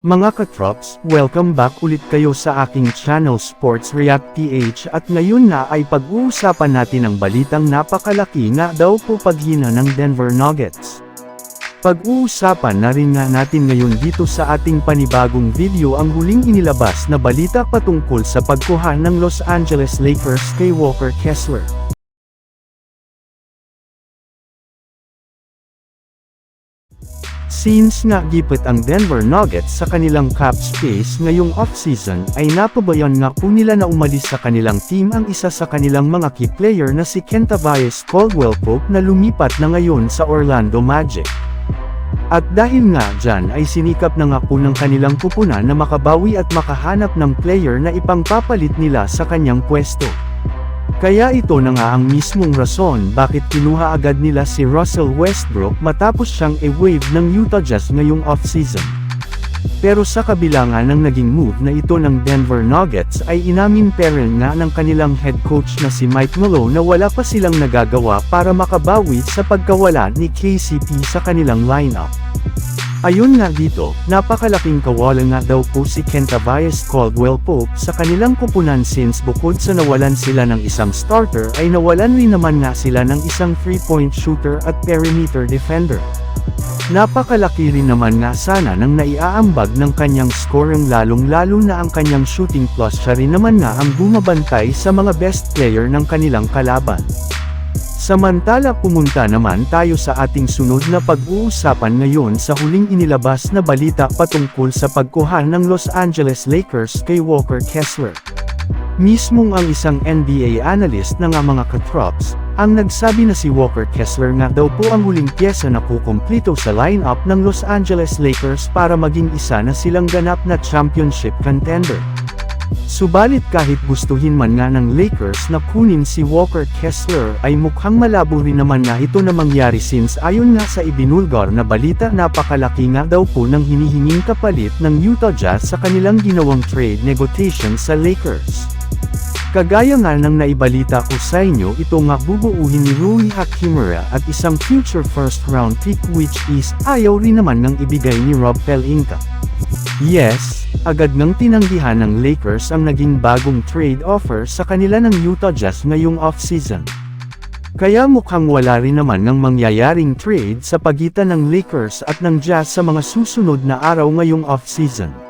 Mga katrops, welcome back ulit kayo sa aking channel Sports React PH at ngayon na ay pag-uusapan natin ang balitang napakalaki nga daw po paghina ng Denver Nuggets. Pag-uusapan na rin nga natin ngayon dito sa ating panibagong video ang huling inilabas na balita patungkol sa pagkuha ng Los Angeles Lakers kay Walker Kessler. Since nga gipit ang Denver Nuggets sa kanilang cap space ngayong offseason ay napabayan nga po nila na umalis sa kanilang team ang isa sa kanilang mga key player na si Kentavious Caldwell Pope na lumipat na ngayon sa Orlando Magic. At dahil nga dyan ay sinikap na nga po ng kanilang kupunan na makabawi at makahanap ng player na ipangpapalit nila sa kanyang pwesto. Kaya ito na nga ang mismong rason bakit kinuha agad nila si Russell Westbrook matapos siyang e-wave ng Utah Jazz ngayong offseason. Pero sa kabila nga ng naging move na ito ng Denver Nuggets ay inamin peril nga ng kanilang head coach na si Mike Malone na wala pa silang nagagawa para makabawi sa pagkawala ni KCP sa kanilang lineup. Ayon nga dito, napakalaking kawalan nga daw po si Kentavious Caldwell Pope sa kanilang kupunan since bukod sa nawalan sila ng isang starter ay nawalan rin naman nga sila ng isang 3-point shooter at perimeter defender. Napakalaki rin naman nga sana nang naiaambag ng kanyang scoring lalong-lalo na ang kanyang shooting plus siya rin naman nga ang bumabantay sa mga best player ng kanilang kalaban. Samantala pumunta naman tayo sa ating sunod na pag-uusapan ngayon sa huling inilabas na balita patungkol sa pagkuha ng Los Angeles Lakers kay Walker Kessler. Mismong ang isang NBA analyst na nga mga katrops, ang nagsabi na si Walker Kessler nga daw po ang huling pyesa na kukumplito sa lineup ng Los Angeles Lakers para maging isa na silang ganap na championship contender. Subalit kahit gustuhin man nga ng Lakers na kunin si Walker Kessler ay mukhang malabo rin naman nga ito na mangyari since ayon nga sa ibinulgar na balita napakalaki nga daw po ng hinihinging kapalit ng Utah Jazz sa kanilang ginawang trade negotiation sa Lakers. Kagaya nga ng naibalita ko sa inyo ito nga bubuuhin ni Rui Hachimura at isang future first round pick which is ayaw rin naman ng ibigay ni Rob Pelinka. Yes, agad ngang tinanggihan ng Lakers ang naging bagong trade offer sa kanila ng Utah Jazz ngayong offseason. Kaya mukhang wala rin naman ng mangyayaring trade sa pagitan ng Lakers at ng Jazz sa mga susunod na araw ngayong offseason.